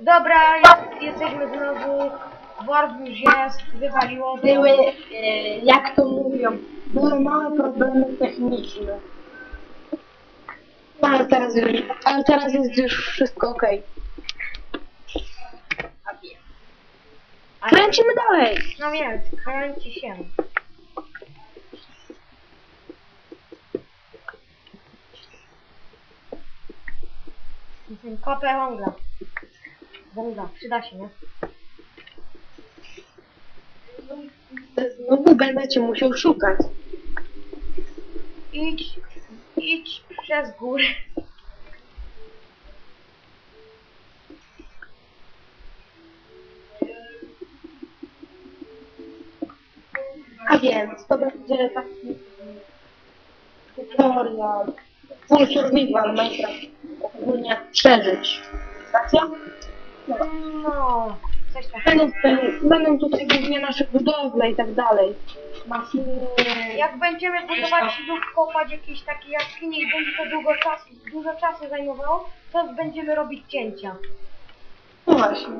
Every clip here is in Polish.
Dobra, jest, jesteśmy znowu. Worb już jest, wywaliło. Były, e, jak to mówią, były małe problemy techniczne. No, ale teraz, już, ale teraz jest już wszystko ok. A- Kręcimy dalej. No więc, kręci się. Kopę węgla. Węgla, przyda się, nie? Znowu będę cię musiał szukać. Idź, idź przez górę. A więc to będzie taki tutorial, full survival Minecraft, ogólnie jak przeżyć. Stacja? No, coś takiego. Będą, tutaj- będą tutaj głównie nasze budowle i tak dalej. Maszyny. Jak będziemy budować lub kopać jakieś takie jaskinie i będzie to długo czasu, dużo czasu zajmowało, to będziemy robić cięcia. No właśnie.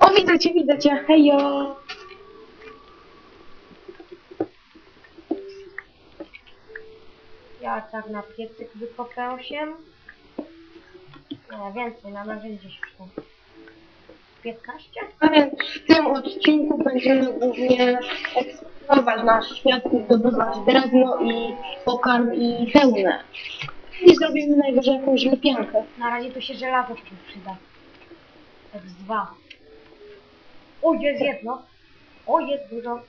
O, widzę cię, widzę cię, hejo! Ja tak na piecyk wykopę 8. Nie, więcej, na narzędzie się przyda. 15? A więc w tym odcinku będziemy głównie eksplorować nasz świat i zdobywać drewno i pokarm i hełmę. I zrobimy najwyżej jakąś lepiankę. Na razie to się żelazo tu przyda. X2. O, jest jedno. O, jest dużo.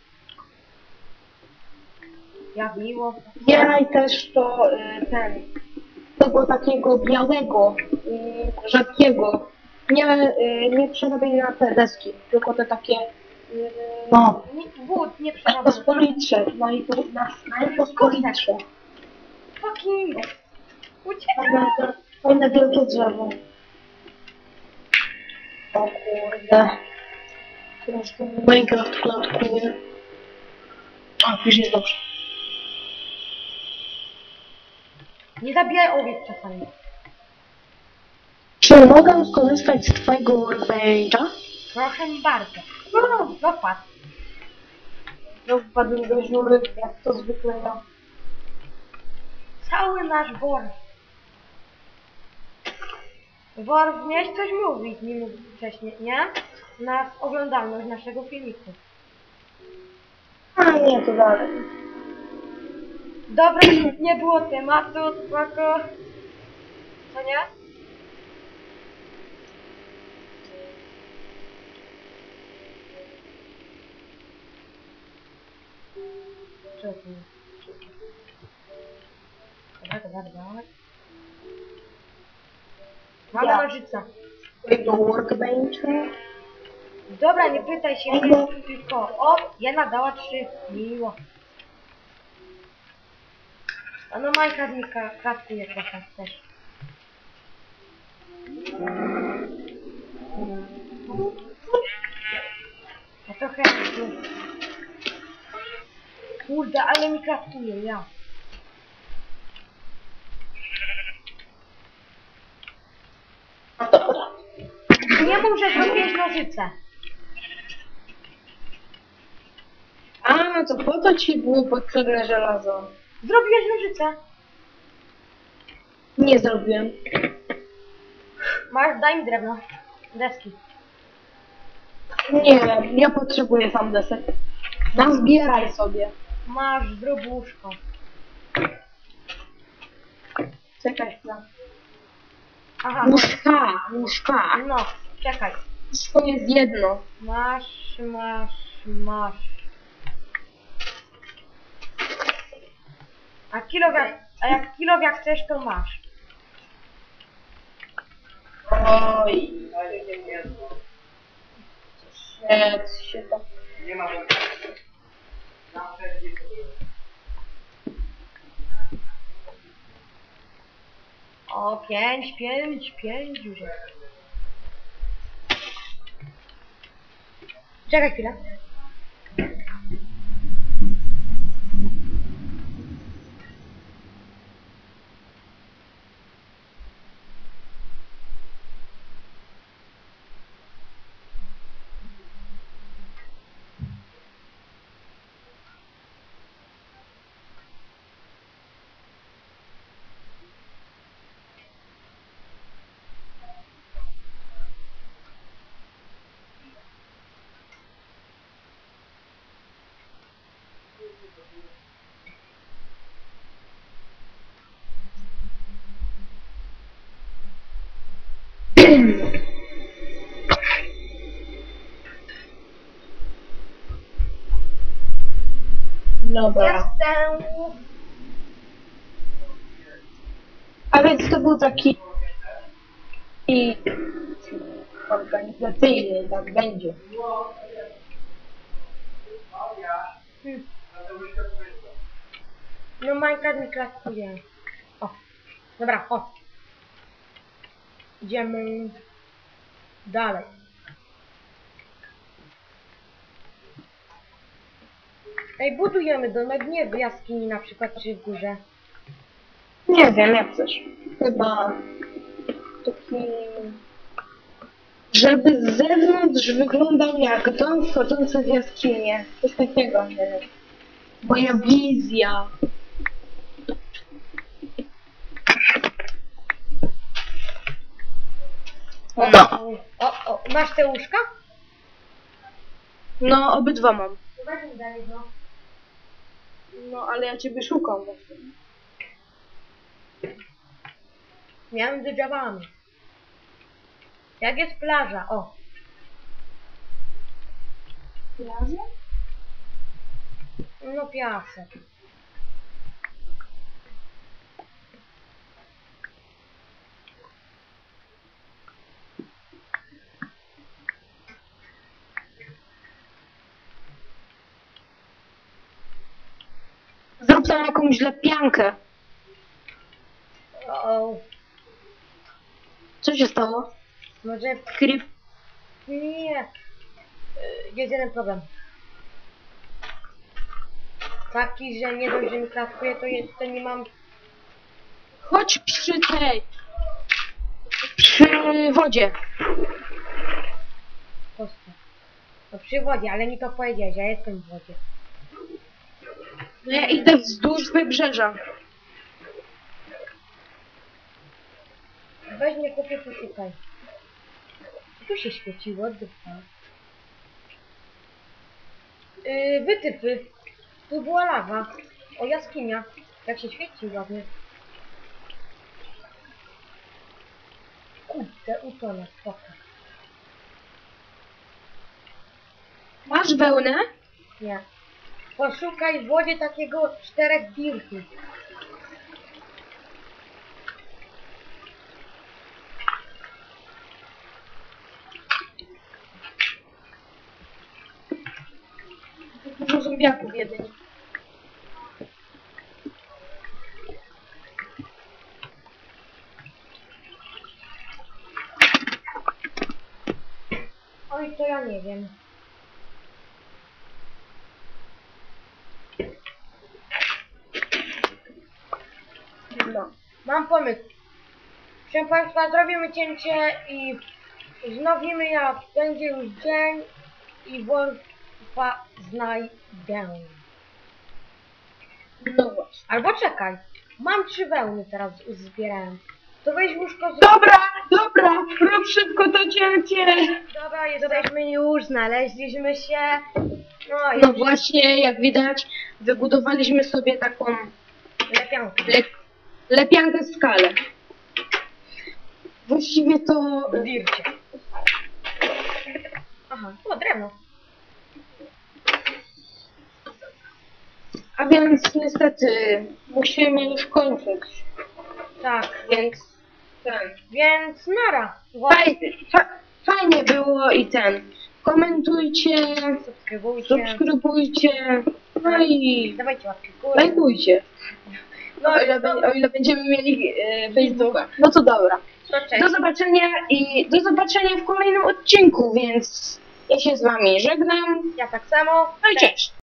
Jak miło. Zbieraj też to y, ten, tego takiego białego, rzadkiego. Nie, y, nie przerabiaj na te deski, tylko te takie, y, no, Wód, nie pospolitsze, no i to na najpospolitsze. Fucking. Uciekaj. Fajne, wielkie drzewo. O kurde. Troszkę Minecraft klatkuje. A, już jest dobrze. Nie zabijaj owiec czasami. Czy mogę skorzystać z twojego workbencha? Proszę bardzo. No, No wpadł. no wpadłem do dziury, jak to zwykle ja. Cały nasz wor. Wor, miałeś coś mówić nim wcześniej, nie? Na oglądalność naszego filmiku. A nie, to dalej. Dobra, nie było tematu, spoko. Co nie? Tu? Dobra, dobra, dobra. Mamy Ja. nożyce. Twojego workbencha? Dobra, nie pytaj się, tylko o, jedna dała trzy. Miło. A no Majka mi ka- kratkuje trochę też. Ja trochę... Kurde, ale mi kratkuje, ja. Nie mów, że zrobiłeś nożyce. A, no to po co ci było potrzebne żelazo? Zrobiłeś nożyce. Nie zrobiłem. Masz, daj mi drewno. Deski. Nie, ja potrzebuję sam desek. Nazbieraj sobie. Masz, zrób łóżko. Czekaj chwilę. Aha, Łóżka, łóżka. no, czekaj. Łóżko jest jedno. Masz, masz, masz. A kilowiak, a jak kilowiak chcesz, to masz. Oj. Szedł się to. O, pięć, pięć, pięć już. Czekaj chwilę. Dobra. Jestem. A więc to był taki i organizacyjny, tak będzie. Hmm. No Minecraft mi klaskuje. O. Dobra, o. Idziemy dalej. Ej, budujemy domek nie w jaskini na przykład, czy w górze. Nie wiem, jak chcesz. Chyba taki... Żeby z zewnątrz wyglądał jak dom wchodzący w jaskinię. Coś takiego, nie wiem. Moja wizja. No. O, o, masz te łóżka? No, obydwa mam. Jedno. No, ale ja ciebie szukam właśnie. Między drzewami. Jak jest plaża? O, Plaża? no piasek. Tam jakąś lepiankę. O. Co się stało? Może Creep. Nie. Y, Jest jeden problem. Taki, że nie dość, że mi klaskuje, to jest, to nie mam... Chodź przy tej. Przy wodzie. kostki. No przy wodzie, ale mi to powiedziałeś, ja jestem w wodzie. No ja idę wzdłuż wybrzeża. Weź mnie kupię, poszukaj. Tu się świeciło, dupa. Yy, wytypy. Tu była lawa. O, jaskinia. Jak się świeci ładnie. Kurde, utonę, spoko. Masz wełnę? Nie. Poszukaj w wodzie takiego czterech dirtów. Dużo zombiaków jedynie. Oj, to ja nie wiem. No. Mam pomysł. Proszę Państwa, zrobimy cięcie i znowimy jak będzie już dzień i Wolfa znajdę. No właśnie. Albo czekaj, mam trzy wełny teraz zbierałem. To weź łóżko z... Dobra, dobra, rób szybko to cięcie. Dobra, jesteśmy już, znaleźliśmy się. No No właśnie, jak widać, wybudowaliśmy sobie taką lepiankę. Le lepiankę w skale. Właściwie to... Dircie. Aha, o, drewno. A więc niestety musimy już kończyć. Tak, Więc ten. więc nara. Właśnie, Faj, fa, fajnie było i ten. Komentujcie, subskrybujcie. subskrybujcie, no i Dawajcie łapki w górę. lajkujcie. No O ile, o ile będziemy mieli e, Facebooka. No to dobra. to cześć. Do zobaczenia i do zobaczenia w kolejnym odcinku, więc ja się z wami żegnam. Ja tak samo. No i cześć.